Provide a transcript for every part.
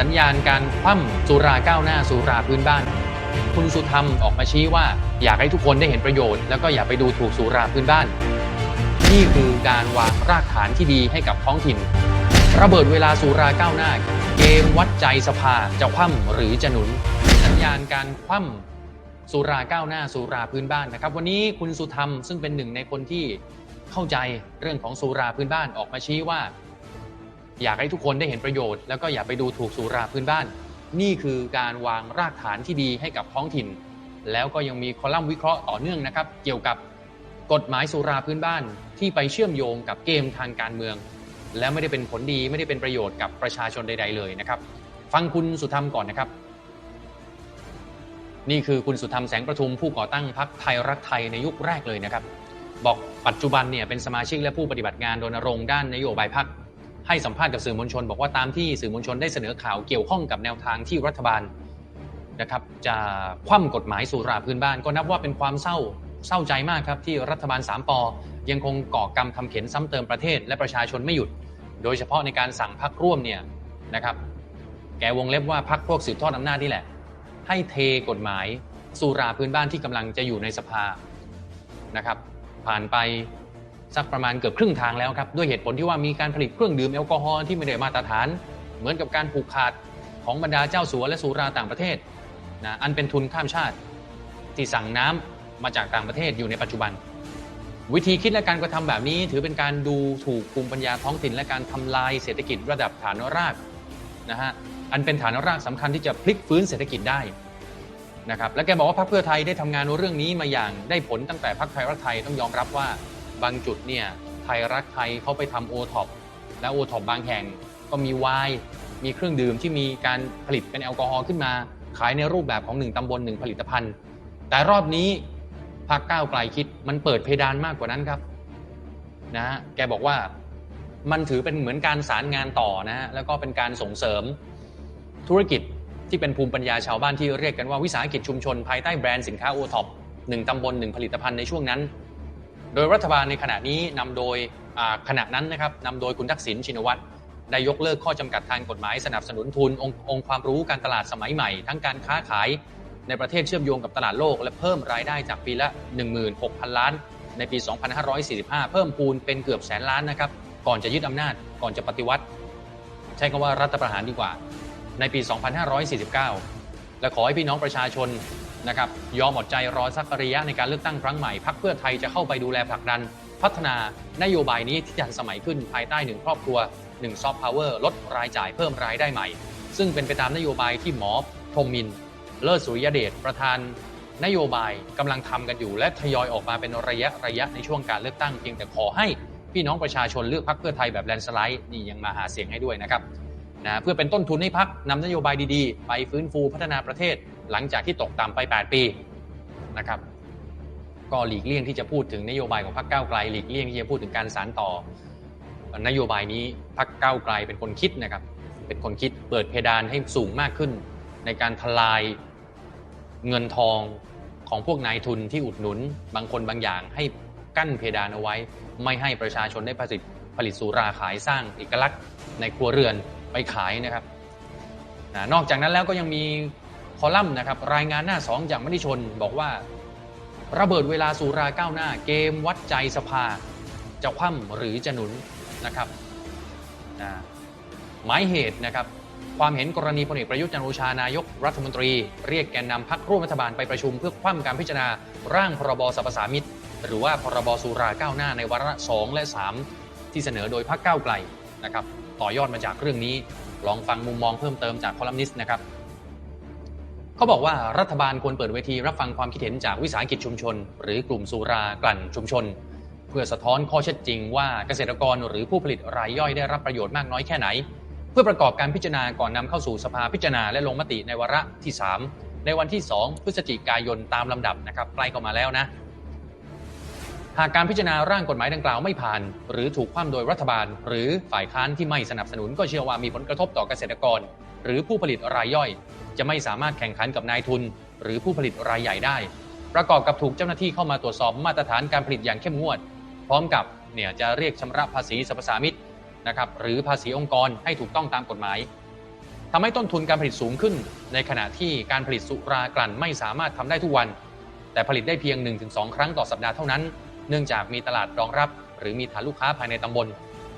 สัญญาณการคว่ำสุราก้าวหน้าสุราพื้นบ้าน คุณสุธรรมออกมาชี้ว่า อยากให้ทุกคนได้เห็นประโยชน์แล้วก็อย่าไปดูถูกสุราพื้นบ้าน นี่คือการวางรากฐานที่ดีให้กับท้องถิ่น ระเบิดเวลาสุราก้าวหน้า เกมวัดใจสภาจะคว่ำหรือจะหนุน สัญญาณการคว่ำสุราก้าวหน้าสุราพื้นบ้านนะครับ วันนี้คุณสุธรรมซึ่งเป็นหนึ่งในคนที่เข้าใจเรื่องของสุราพื้นบ้านออกมาชี้ว่า อยากให้ทุกคนได้เห็นประโยชน์แล้วก็อย่าไปดูถูกสุราพื้นบ้าน นี่คือการวางรากฐานที่ดีให้กับท้องถิ่น แล้วก็ยังมีคอลัมน์วิเคราะห์ต่อเนื่องนะครับ เกี่ยวกับกฎหมายสุราพื้นบ้านที่ไปเชื่อมโยงกับเกมทางการเมือง และไม่ได้เป็นผลดีไม่ได้เป็นประโยชน์กับประชาชนใด ๆ เลยนะครับ ฟังคุณสุธรรมก่อนนะครับ นี่คือคุณสุธรรมแสงประทุมผู้ก่อตั้งพรรคไทยรักไทยในยุคแรกเลยนะครับ บอกปัจจุบันเนี่ยเป็นสมาชิกและผู้ปฏิบัติงานรณรงค์ด้านนโยบายพรรค ให้สัมภาษณ์กับสื่อมวลชน บอกว่าตามที่สื่อมวลชนได้เสนอข่าวเกี่ยวข้องกับแนวทางที่รัฐบาลนะครับจะคว่ำกฎหมายสุราพื้นบ้าน ก็นับว่าเป็นความเศร้าเศร้าใจมากครับที่รัฐบาล3ปอยังคงก่อกรรมทำเข็นซ้ำเติมประเทศและประชาชนไม่หยุด โดยเฉพาะในการสั่งพักร่วมเนี่ยนะครับ แกวงเล็บว่าพักพวกสืบทอดอำนาจนี่แหละ ให้เทกฎหมายสุราพื้นบ้านที่กำลังจะอยู่ในสภานะครับ ผ่านไป สักประมาณเกือบครึ่งทางแล้วครับด้วยเหตุผลที่ว่ามีการผลิตเครื่องดื่มแอลกอฮอล์ที่ไม่ได้มาตรฐาน เหมือนกับการผูกขาดของบรรดาเจ้าสัวและสุราต่างประเทศนะอันเป็นทุนข้ามชาติ ที่สั่งน้ำมาจากต่างประเทศอยู่ในปัจจุบัน วิธีคิดและการกระทำแบบนี้ ถือเป็นการดูถูกภูมิปัญญาท้องถิ่น และการทำลายเศรษฐกิจระดับฐานรากนะฮะอันเป็นฐานรากสำคัญที่จะพลิกฟื้นเศรษฐกิจได้นะครับและแกบอกว่าพรรคเพื่อไทยได้ทำงานเรื่องนี้มาอย่างได้ผลตั้งแต่พรรคไทยรักไทยต้องยอมรับว่า บางจุดเนี่ยไทยรักไทยเขาไปทำโอท็อปและโอท็อปบางแห่งก็มีไวน์มีเครื่องดื่มที่มีการผลิตเป็นแอลกอฮอล์ขึ้นมา ขายในรูปแบบของหนึ่งตำบลหนึ่งผลิตภัณฑ์ แต่รอบนี้พรรคก้าวไกลคิดมันเปิดเพดานมากกว่านั้นครับนะฮะแกบอกว่ามันถือเป็นเหมือนการสารงานต่อนะฮะแล้วก็เป็นการส่งเสริมธุรกิจที่เป็นภูมิปัญญาชาวบ้านที่เรียกกันว่าวิสาหกิจชุมชนภายใต้แบรนด์สินค้าโอท็อปหนึ่งตำบลหนึ่งผลิตภัณฑ์ในช่วงนั้น โดยรัฐบาลในขณะนี้นำโดยขณะนั้นนะครับนำโดยคุณทักษิณชินวัตรได้ยกเลิกข้อจำกัดทางกฎหมายสนับสนุนทุนองค์องค์ความรู้การตลาดสมัยใหม่ ทั้งการค้าขายในประเทศเชื่อมโยงกับตลาดโลก และเพิ่มรายได้จากปีละ 16,000 ล้าน ในปี 2545 เพิ่มพูนเป็นเกือบแสนล้านนะครับ ก่อนจะยึดอำนาจก่อนจะปฏิวัติ ใช้คำว่ารัฐประหารดีกว่า ในปี 2549 และขอให้พี่น้องประชาชน นะครับยอมอดใจรอสักระยะในการเลือกตั้งครั้งใหม่พักเพื่อไทยจะเข้าไปดูแลผลักดัน พัฒนานโยบายนี้ที่ทันสมัยขึ้นภายใต้หนึ่งครอบครัวหนึ่งซอฟต์พาวเวอร์ลดรายจ่ายเพิ่มรายได้ใหม่ ซึ่งเป็นไปตามนโยบายที่หมอพรมมิน เลิศสุริยเดชประธาน นโยบายกำลังทำกันอยู่ และทยอยออกมาเป็นระยะระยะในช่วงการเลือกตั้งเพียงแต่ขอให้พี่น้องประชาชนเลือกพักเพื่อไทยแบบแลนสไลด์นี่ยังมาหาเสียงให้ด้วยนะครับนะเพื่อเป็นต้นทุนให้พักนำนโยบายดีๆ ไปฟื้นฟูพัฒนาประเทศ หลังจากที่ตกต่ำไป 8 ปีนะครับก็หลีกเลี่ยงที่จะพูดถึงนโยบายของพรรคก้าวไกลหลีกเลี่ยงที่จะพูดถึงการสานต่อนโยบายนี้พรรคก้าวไกลเป็นคนคิดนะครับเป็นคนคิดเปิดเพดานให้สูงมากขึ้น ในการทลายเงินทองของพวกนายทุนที่อุดหนุน บางคนบางอย่างให้กั้นเพดานเอาไว้ ไม่ให้ประชาชนได้ผลิตผลิตสุราขายสร้างเอกลักษณ์ในครัวเรือนไปขายนะครับนะนอกจากนั้นแล้วก็ยังมี คอลัมน์นะครับรายงานหน้าสองจากมติชนบอกว่า ระเบิดเวลาสุราก้าวหน้า เกมวัดใจสภา จะคว่ำหรือจะหนุนนะครับนะหมายเหตุนะครับความเห็นกรณีพลเอกประยุทธ์จันทร์โอชานายกรัฐมนตรี เรียกแกนนำพักร่วมรัฐบาลไปประชุม เพื่อคว่ำการพิจารณาร่างพรบสรรพสามิตหรือว่าพรบสุราก้าวหน้าในวาระ2และ 3 ที่เสนอโดยพรรคก้าวไกลนะครับต่อยอดมาจากเรื่องนี้ลองฟังมุมมองเพิ่มเติมจากคอลัมนิสต์นะครับ เขาบอกว่ารัฐบาลควรเปิดเวทีรับฟังความคิดเห็นจากวิสาหกิจชุมชน หรือกลุ่มสุรากลั่นชุมชน เพื่อสะท้อนข้อเท็จจริงว่าเกษตรกรหรือผู้ผลิตรายย่อยได้รับประโยชน์มากน้อยแค่ไหน เพื่อประกอบการพิจารณาก่อนนำเข้าสู่สภาพิจารณาและลงมติในวาระที่ 3 ในวันที่ 2 พฤศจิกายนตามลำดับนะครับใกล้เข้ามาแล้วนะหากการพิจารณาร่างกฎหมายดังกล่าวไม่ผ่าน หรือถูกคว่ำโดยรัฐบาล หรือฝ่ายค้านที่ไม่สนับสนุนก็เชื่อว่ามีผลกระทบต่อเกษตรกร หรือผู้ผลิตรายย่อย จะไม่สามารถแข่งขันกับนายทุน หรือผู้ผลิตรายใหญ่ได้ ประกอบกับถูกเจ้าหน้าที่เข้ามาตรวจสอบมาตรฐานการผลิตอย่างเข้มงวด พร้อมกับเนี่ยจะเรียกชำระภาษีสรรพสามิตนะครับหรือภาษีองค์กรให้ถูกต้องตามกฎหมายทำให้ต้นทุนการผลิตสูงขึ้น ในขณะที่การผลิตสุรากลั่นไม่สามารถทำได้ทุกวัน แต่ผลิตได้เพียง 1-2 ครั้งต่อสัปดาห์เท่านั้น เนื่องจากมีตลาดรองรับ หรือมีฐานลูกค้าภายในตำบล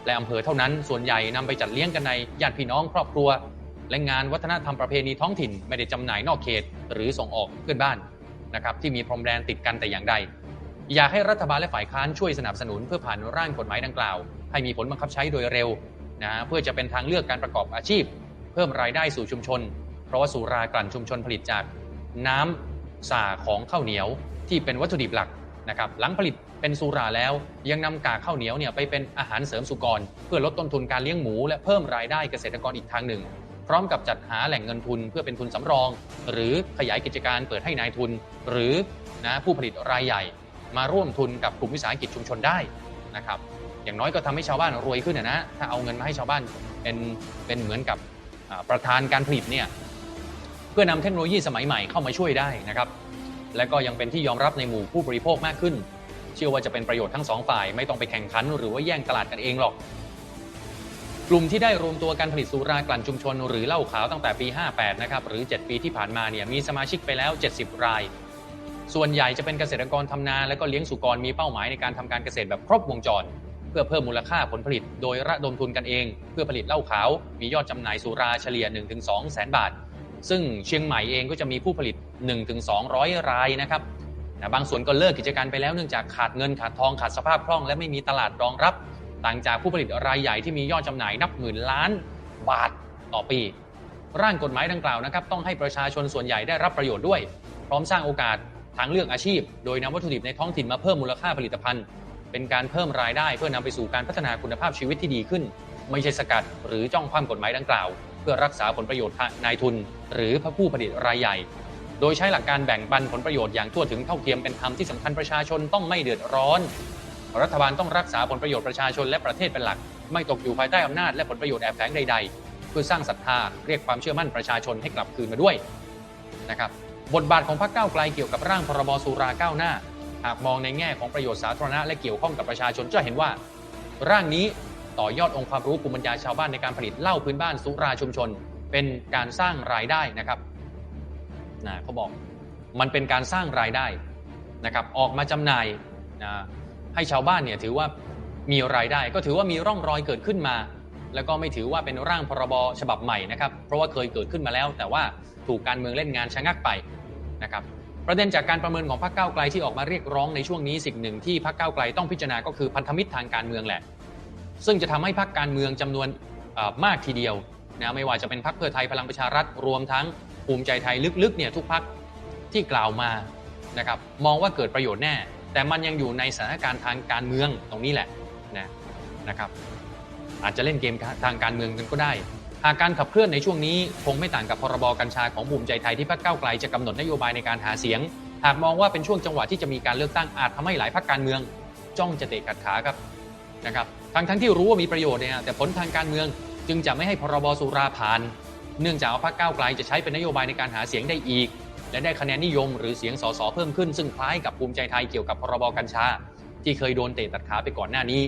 และอำเภอเท่านั้น ส่วนใหญ่นำไปจัดเลี้ยงกันในญาติพี่น้องครอบครัว และงานวัฒนธรรมประเพณีท้องถิ่นไม่ได้จำหน่ายนอกเขต หรือส่งออกเพื่อนบ้านนะครับที่มีพรมแดนติดกันแต่อย่างใด อยากให้รัฐบาลและฝ่ายค้านช่วยสนับสนุนเพื่อผ่านร่างกฎหมายดังกล่าว ให้มีผลบังคับใช้โดยเร็วนะเพื่อจะเป็นทางเลือกการประกอบอาชีพ เพิ่มรายได้สู่ชุมชน เพราะว่าสุรากลั่นชุมชนผลิตจาก น้ำสาของข้าวเหนียวที่เป็นวัตถุดิบหลักนะครับหลังผลิตเป็นสุราแล้ว ยังนำกากข้าวเหนียวเนี่ยไปเป็นอาหารเสริมสุกร เพื่อลดต้นทุนการเลี้ยงหมู และเพิ่มรายได้เกษตรกรอีกทางหนึ่ง พร้อมกับจัดหาแหล่งเงินทุนเพื่อเป็นทุนสำรอง หรือขยายกิจการเปิดให้นายทุน หรือนะผู้ผลิตรายใหญ่ มาร่วมทุนกับกลุ่มวิสาหกิจชุมชนได้นะครับอย่างน้อยก็ทำให้ชาวบ้านรวยขึ้นนะถ้าเอาเงินมาให้ชาวบ้านเป็นเป็นเหมือนกับประธานการผลิตเนี่ยเพื่อนำเทคโนโลยีสมัยใหม่เข้ามาช่วยได้นะครับและก็ยังเป็นที่ยอมรับในหมู่ผู้บริโภคมากขึ้น เชื่อว่าจะเป็นประโยชน์ทั้งสองฝ่ายไม่ต้องไปแข่งขัน หรือว่าแย่งตลาดกันเองหรอก กลุ่มที่ได้รวมตัวการผลิตสุรากลั่นชุมชน หรือเหล้าขาวตั้งแต่ปี 58 นะครับ หรือ 7 ปีที่ผ่านมาเนี่ยมีสมาชิกไปแล้ว 70 ราย ส่วนใหญ่จะเป็นเกษตรกรทำนา และก็เลี้ยงสุกรมีเป้าหมายในการทำการเกษตรแบบครบวงจร เพื่อเพิ่มมูลค่าผลผลิต โดยระดมทุนกันเอง เพื่อผลิตเหล้าขาว มียอดจำหน่ายสุราเฉลี่ย 1-2 แสนบาท ซึ่งเชียงใหม่เองก็จะมีผู้ผลิต 1-200 รายนะครับบางส่วนก็เลิกกิจการไปแล้วเนื่องจากขาดเงินขาดทองขาดสภาพคล่อง และไม่มีตลาดรองรับ ต่างจากผู้ผลิตรายใหญ่ที่มียอดจำหน่ายนับหมื่นล้านบาทต่อปี ร่างกฎหมายดังกล่าวนะครับต้องให้ประชาชนส่วนใหญ่ได้รับประโยชน์ด้วย พร้อมสร้างโอกาสทางเลือกอาชีพ โดยนำวัตถุดิบในท้องถิ่นมาเพิ่มมูลค่าผลิตภัณฑ์ เป็นการเพิ่มรายได้เพื่อนำไปสู่การพัฒนาคุณภาพชีวิตที่ดีขึ้น ไม่ใช่สกัดหรือจ้องความกฎหมายดังกล่าว เพื่อรักษาผลประโยชน์นายทุน หรือผู้ผลิตรายใหญ่ โดยใช้หลักการแบ่งปันผลประโยชน์อย่างทั่วถึงเท่าเทียมเป็นธรรมที่สำคัญประชาชนต้องไม่เดือดร้อน รัฐบาลต้องรักษาผลประโยชน์ประชาชนและประเทศเป็นหลัก ไม่ตกอยู่ภายใต้อำนาจและผลประโยชน์แอบแฝงใด ๆ เพื่อสร้างศรัทธาเรียกความเชื่อมั่นประชาชนให้กลับคืนมาด้วยนะครับบทบาทของพรรคก้าวไกลเกี่ยวกับร่างพรบสุราก้าวหน้า หากมองในแง่ของประโยชน์สาธารณะและเกี่ยวข้องกับประชาชนจะเห็นว่า ร่างนี้ต่อยอดองค์ความรู้ภูมิปัญญาชาวบ้านในการผลิตเหล้าพื้นบ้านสุราชุมชน เป็นการสร้างรายได้นะครับนะเขาบอกมันเป็นการสร้างรายได้นะครับออกมาจำหน่ายนะ ให้ชาวบ้านเนี่ยถือว่ามีรายได้ก็ถือว่ามีร่องรอยเกิดขึ้นมา แล้วก็ไม่ถือว่าเป็นร่างพรบฉบับใหม่นะครับ เพราะว่าเคยเกิดขึ้นมาแล้ว แต่ว่าถูกการเมืองเล่นงานชะงักไปนะครับประเด็นจากการประเมินของพรรคก้าวไกลที่ออกมาเรียกร้องในช่วงนี้สิ่งหนึ่งที่พรรคก้าวไกลต้องพิจารณาก็คือพันธมิตรทางการเมืองแหละ ซึ่งจะทำให้พรรคการเมืองจำนวนมากทีเดียวนะไม่ว่าจะเป็นพรรคเพื่อไทยพลังประชารัฐรวมทั้งภูมิใจไทยลึกๆเนี่ยทุกพรรคที่กล่าวมานะครับมองว่าเกิดประโยชน์แน่ แต่มันยังอยู่ในสถานการณ์ทางการเมืองตรงนี้แหละนะนะครับ อาจจะเล่นเกมทางการเมืองกันก็ได้ หากการขับเคลื่อนในช่วงนี้คงไม่ต่างกับพรบกัญชาของภูมิใจไทยที่พรรคก้าวไกลจะกำหนดนโยบายในการหาเสียง หากมองว่าเป็นช่วงจังหวะที่จะมีการเลือกตั้งอาจทำให้หลายพรรคการเมือง จ้องจะเตะกัดขาครับนะครับทั้งทั้งที่รู้ว่ามีประโยชน์เนี่ยแต่ผลทางการเมืองจึงจะไม่ให้พรบสุราผ่าน เนื่องจากว่าพรรคก้าวไกลจะใช้เป็นนโยบายในการหาเสียงได้อีก และได้คะแนนนิยมหรือเสียงสสเพิ่มขึ้น ซึ่งคล้ายกับภูมิใจไทยเกี่ยวกับพรบกัญชา ที่เคยโดนเตะตัดขาไปก่อนหน้านี้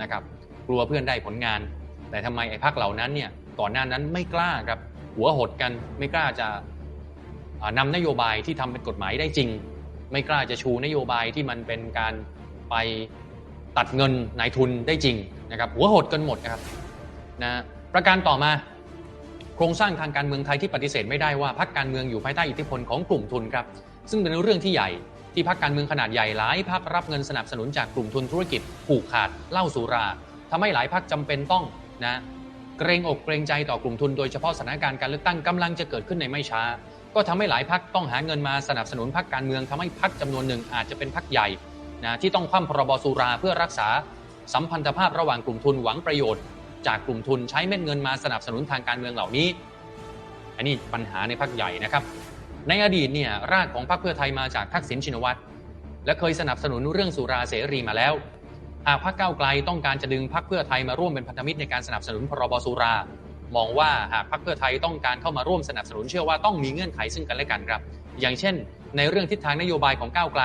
นะครับกลัวเพื่อนได้ผลงาน แต่ทำไมไอ้พรรคเหล่านั้นเนี่ยก่อนหน้านั้นไม่กล้าครับหัวหดกันไม่กล้าจะอ่านำนโยบายที่ทำเป็นกฎหมายได้จริง ไม่กล้าจะชูนโยบายที่มันเป็นการไปตัดเงินนายทุนได้จริงนะครับหัวหดกันหมดนะครับนะประการต่อมา ครงสร้างทางการเมืองไทยที่ปฏิเสธไม่ได้ว่าพรรคการเมืองอยู่ภายใต้อิทธิพลของกลุ่มทุนครับ ซึ่งเป็นเรื่องที่ใหญ่ที่พรรคการเมืองขนาดใหญ่หลายพรรครับเงินสนับสนุนจากกลุ่มทุนธุรกิจผูกขาดเล้าสุราทำให้หลายพรรคจำเป็นต้องนะเกรงอกเกรงใจต่อกลุ่มทุนโดยเฉพาะสถานการณ์การเลือกตั้งกำลังจะเกิดขึ้นในไม่ช้า ก็ทำให้หลายพรรคต้องหาเงินมาสนับสนุนพรรคการเมืองทำให้พรรคจำนวนหนึ่งอาจจะเป็นพรรคใหญ่นะที่ต้องคว่ำพรบสุราเพื่อรักษาสัมพันธภาพระหว่างกลุ่มทุนหวังประโยชน์ จากกลุ่มทุนใช้เม็ดเงินมาสนับสนุนทางการเมืองเหล่านี้ อันนี้ปัญหาในพรรคใหญ่นะครับ ในอดีตเนี่ยรากของพรรคเพื่อไทยมาจากทักษิณชินวัตรและเคยสนับสนุนเรื่องสุราเสรีมาแล้ว หากพรรคก้าวไกลต้องการจะดึงพรรคเพื่อไทยมาร่วมเป็นพันธมิตรในการสนับสนุนพรบสุรา มองว่าหากพรรคเพื่อไทยต้องการเข้ามาร่วมสนับสนุนเชื่อว่าต้องมีเงื่อนไขซึ่งกันและกันครับ อย่างเช่น ในเรื่องทิศทางนโยบายของก้าวไกล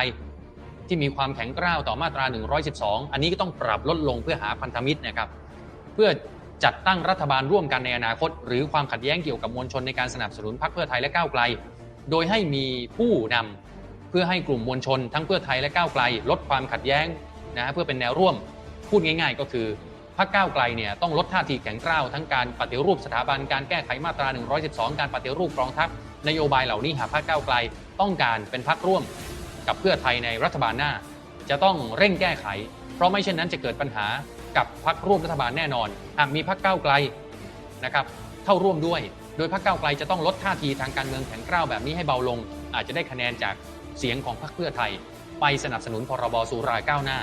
ที่มีความแข็งกร้าวต่อมาตรา 112 อันนี้ก็ต้องปรับลดลงเพื่อหาพันธมิตรนะครับ เพื่อจัดตั้งรัฐบาลร่วมกันในอนาคต หรือความขัดแย้งเกี่ยวกับมวลชนในการสนับสนุนพรรคเพื่อไทยและก้าวไกล โดยให้มีผู้นำเพื่อให้กลุ่มมวลชน ทั้งเพื่อไทยและก้าวไกล ลดความขัดแย้งนะฮะเพื่อเป็นแนวร่วมพูดง่าย ๆ ก็คือพรรคก้าวไกลเนี่ยต้องลดท่าทีแข็งกร้าวทั้งการปฏิรูปสถาบันการแก้ไขมาตรา 112 การปฏิรูปกองทัพนโยบายเหล่านี้หากพรรคก้าวไกลต้องการเป็นพรรคร่วม กับเพื่อไทยในรัฐบาลหน้า จะต้องเร่งแก้ไข เพราะไม่เช่นนั้นจะเกิดปัญหา กับพรรคร่วมรัฐบาลแน่นอนหากมีพรรคก้าวไกลนะครับเข้าร่วมด้วย โดยพรรคก้าวไกลจะต้องลดท่าทีทางการเมืองแข็งกร้าวแบบนี้ให้เบาลง อาจจะได้คะแนนจากเสียงของพรรคเพื่อไทย ไปสนับสนุนพรบสุราก้าวหน้า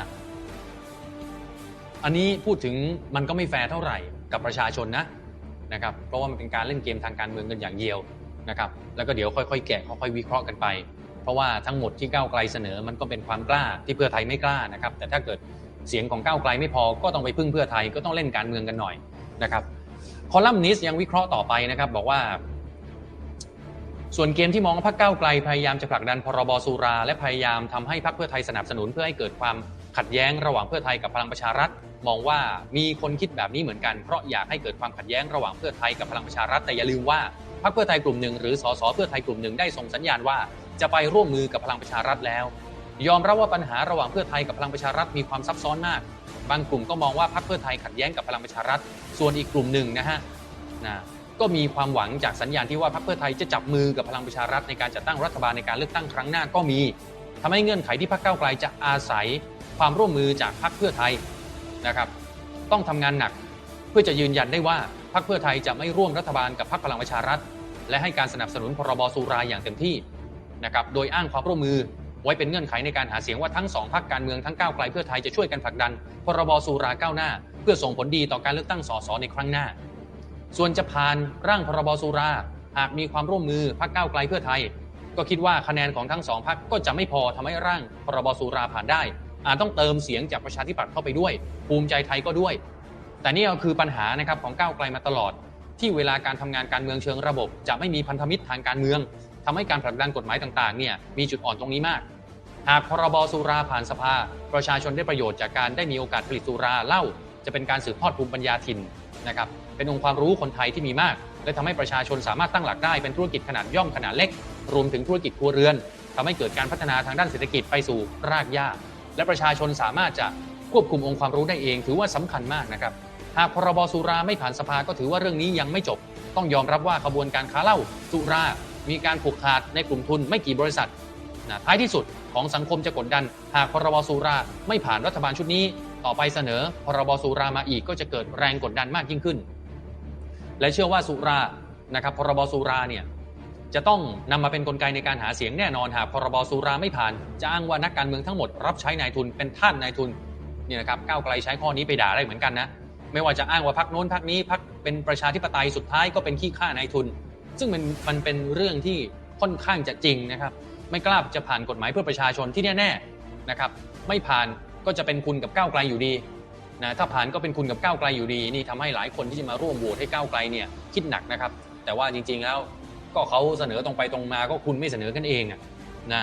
อันนี้พูดถึงมันก็ไม่แฟร์เท่าไหร่กับประชาชนนะนะครับเพราะว่ามันเป็นการเล่นเกมทางการเมืองกันอย่างเดียวนะครับแล้วก็เดี๋ยวค่อยๆ แกะค่อยๆวิเคราะห์กันไป เพราะว่าทั้งหมดที่ก้าวไกลเสนอมันก็เป็นความกล้าที่เพื่อไทยไม่กล้านะครับแต่ถ้าเกิด เสียงของก้าวไกลไม่พอก็ต้องไปพึ่งเพื่อไทยก็ต้องเล่นการเมืองกันหน่อยนะครับคอลัมนิสยังวิเคราะห์ต่อไปนะครับบอกว่า ส่วนเกมที่มองว่าพรรคก้าวไกลพยายามจะผลักดันพรบสุรา และพยายามทำให้พรรคเพื่อไทยสนับสนุนเพื่อให้เกิดความขัดแย้งระหว่างเพื่อไทยกับพลังประชารัฐ มองว่ามีคนคิดแบบนี้เหมือนกันเพราะอยากให้เกิดความขัดแย้งระหว่างเพื่อไทยกับพลังประชารัฐแต่อย่าลืมว่าพรรคเพื่อไทยกลุ่มหนึ่งหรือสสเพื่อไทยกลุ่มหนึ่งได้ส่งสัญญาณว่าจะไปร่วมมือกับพลังประชารัฐแล้ว ยอมรับว่าปัญหาระหว่างเพื่อไทยกับพลังประชารัฐมีความซับซ้อนมาก บางกลุ่มก็มองว่าพรรคเพื่อไทยขัดแย้งกับพลังประชารัฐ ส่วนอีกกลุ่มหนึ่งนะฮะนะก็มีความหวังจากสัญญาณที่ว่าพรรคเพื่อไทยจะจับมือกับพลังประชารัฐในการจัดตั้งรัฐบาลในการเลือกตั้งครั้งหน้าก็มีทำให้เงื่อนไขที่พรรคก้าวไกลจะอาศัยความร่วมมือจากพรรคเพื่อไทยนะครับ ต้องทำงานหนักเพื่อจะยืนยันได้ว่าพรรคเพื่อไทยจะไม่ร่วมรัฐบาลกับพรรคพลังประชารัฐ และให้การสนับสนุนพรบสุราอย่างเต็มที่นะครับ โดยอ้างความร่วมมือ ไว้เป็นเงื่อนไขในการหาเสียงว่าทั้งสองพรรคการเมืองทั้งก้าวไกลเพื่อไทยจะช่วยกันผลักดัน พรบสุราก้าวหน้า เพื่อส่งผลดีต่อการเลือกตั้งสสในครั้งหน้า ส่วนจะผ่านร่างพรบสุรา หากมีความร่วมมือพรรคก้าวไกลเพื่อไทย ก็คิดว่าคะแนนของทั้งสองพรรคก็จะไม่พอทำให้ร่างพรบสุราผ่านได้ อาจต้องเติมเสียงจากประชาธิปัตย์เข้าไปด้วย ภูมิใจไทยก็ด้วย แต่นี่ก็คือปัญหานะครับของก้าวไกลมาตลอด ที่เวลาการทำงานการเมืองเชิงระบบ จะไม่มีพันธมิตรทางการเมืองทำให้การผลักดันกฎหมายต่างๆเนี่ยมีจุดอ่อนตรงนี้มาก หากพรบสุราผ่านสภา ประชาชนได้ประโยชน์จากการได้มีโอกาสผลิตสุราเหล้าจะเป็นการสืบทอดภูมิปัญญาถิ่นนะครับเป็นองค์ความรู้คนไทยที่มีมาก และทำให้ประชาชนสามารถตั้งหลักได้เป็นธุรกิจขนาดย่อมขนาดเล็ก รวมถึงธุรกิจครัวเรือนทำให้เกิดการพัฒนาทางด้านเศรษฐกิจไปสู่รากหญ้าและประชาชนสามารถจะควบคุมองค์ความรู้ได้เองถือว่าสำคัญมากนะครับหากพรบสุราไม่ผ่านสภาก็ถือว่าเรื่องนี้ยังไม่จบ ต้องยอมรับว่าขบวนการค้าเหล้าสุรา มีการผูกขาดในกลุ่มทุนไม่กี่บริษัท นะท้ายที่สุดของสังคมจะกดดัน หากพรบสุราไม่ผ่านรัฐบาลชุดนี้ ต่อไปเสนอพรบสุรามาอีกก็จะเกิดแรงกดดันมากยิ่งขึ้น และเชื่อว่าสุรานะครับพรบสุราเนี่ยจะต้องนำมาเป็นนกลไกในการหาเสียงแน่นอนหากพรบสุราไม่ผ่าน จะอ้างว่านักการเมืองทั้งหมดรับใช้นายทุนเป็นท่านนายทุนนี่นะครับก้าวไกลใช้ข้อนี้ไปด่าได้เหมือนกันนะไม่ว่าจะอ้างว่าพักโน้นพักนี้พักเป็นประชาธิปไตยสุดท้ายก็เป็นขี้ข้านายทุน ซึ่งมันมันเป็นเรื่องที่ค่อนข้างจะจริงนะครับ ไม่กล้าจะผ่านกฎหมายเพื่อประชาชนที่แน่ๆนะครับไม่ผ่านก็จะเป็นคุณกับก้าวไกลอยู่ดีนะถ้าผ่านก็เป็นคุณกับก้าวไกลอยู่ดีนี่ทำให้หลายคนที่จะมาร่วมโหวตให้ก้าวไกลเนี่ยคิดหนักนะครับ แต่ว่าจริงๆแล้วก็เขาเสนอตรงไปตรงมาก็คุณไม่เสนอกันเองนะ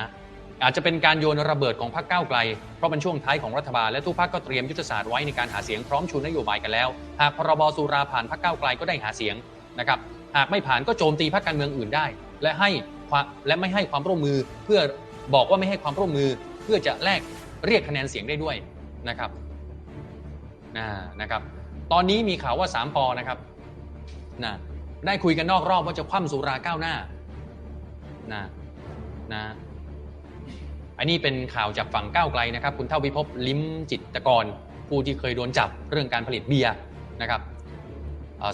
อาจจะเป็นการโยนระเบิดของพรรคก้าวไกล เพราะเป็นช่วงท้ายของรัฐบาลและทุกพรรคก็เตรียมยุทธศาสตร์ไว้ในการหาเสียงพร้อมชูนโยบายกันแล้ว หากพรบสุราผ่านพรรคก้าวไกลก็ได้หาเสียงนะครับหากไม่ผ่านก็โจมตีพรรคการเมืองอื่นได้ และให้และไม่ให้ความร่วมมือ เพื่อบอกว่าไม่ให้ความร่วมมือ เพื่อจะแลกเรียกคะแนนเสียงได้ด้วยนะครับนะนะครับ ตอนนี้มีข่าวว่า3ปอนะครับนะได้คุยกันนอกรอบว่าจะคว่ำสุราก้าวหน้านะนะอันนี้เป็นข่าวจากฝั่งก้าวไกลนะครับ คุณเท่าพิภพลิ้มจิตกร ผู้ที่เคยโดนจับเรื่องการผลิตเบียร์นะครับ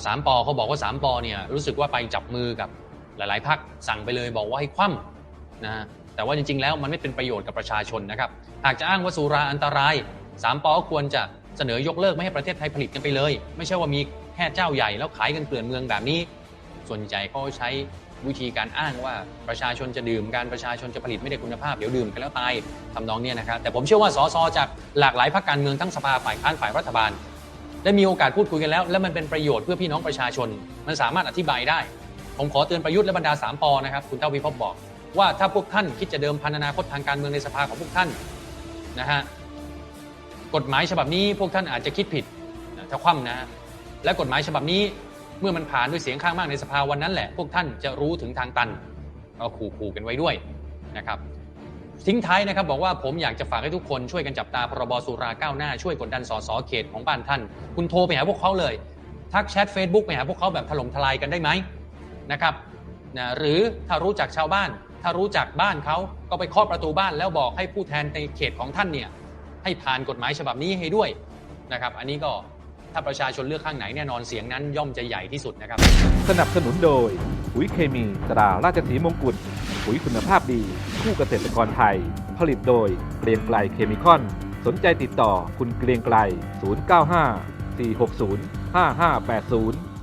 สามปอเขาบอกว่าสามปอเนี่ยรู้สึกว่าไปจับมือกับ หลาย ๆพักสั่งไปเลยบอกว่าให้คว่ำนะฮะแต่ว่าจริง ๆ แล้วมันไม่เป็นประโยชน์กับประชาชนนะครับ หากจะอ้างว่าสุราอันตรายสามปอก็ควรจะเสนอยกเลิกไม่ให้ประเทศไทยผลิตกันไปเลย ไม่ใช่ว่ามีแค่เจ้าใหญ่แล้วขายกันเกลื่อนเมืองแบบนี้ ส่วนใหญ่เขาใช้วิธีการอ้างว่าประชาชนจะดื่มการประชาชนจะผลิตไม่ได้คุณภาพเดี๋ยวดื่มกันแล้วตายทำนองเนี้ยนะครับแต่ผมเชื่อว่าสสจากหลากหลายพรรคการเมืองทั้งสภาฝ่ายค้านฝ่ายรัฐบาลได้มีโอกาสพูดคุยกันแล้ว และมันเป็นประโยชน์เพื่อพี่น้องประชาชน มันสามารถอธิบายได้ ผมขอเตือนประยุทธ์และบรรดาสามปอนะครับคุณเท่าวิภพบอก ว่าถ้าพวกท่านคิดจะเดิมพันอนาคตทางการเมืองในสภาของพวกท่านนะฮะกฎหมายฉบับนี้พวกท่านอาจจะคิดผิดนะถ้าคว่ำนะฮะและกฎหมายฉบับนี้เมื่อมันผ่านด้วยเสียงข้างมากในสภาวันนั้นแหละ พวกท่านจะรู้ถึงทางตันก็ขู่ๆกันไว้ด้วยนะครับทิ้งท้ายนะครับบอกว่าผมอยากจะฝากให้ทุกคนช่วยกันจับตาพรบสุราก้าวหน้าช่วยกดดันสสเขตของบ้านท่าน คุณโทรไปหาพวกเขาเลย ทักแชท Facebook ไปหาพวกเขาแบบถล่มทลายกันได้ไหม นะครับนะหรือถ้ารู้จักชาวบ้าน ถ้ารู้จักบ้านเขาก็ไปเคาะประตูบ้านแล้วบอกให้ผู้แทนในเขตของท่านเนี่ยให้ผ่านกฎหมายฉบับนี้ให้ด้วยนะครับ อันนี้ก็ถ้าประชาชนเลือกข้างไหนแน่นอนเสียงนั้นย่อมจะใหญ่ที่สุดนะครับ สนับสนุนโดยปุ๋ยเคมีตราราชสีมงกุฎปุ๋ยคุณภาพดี คู่เกษตรกรไทย ผลิตโดยเกรียงไกลเคมีคอน สนใจติดต่อคุณเกรียงไกล 095 460 5580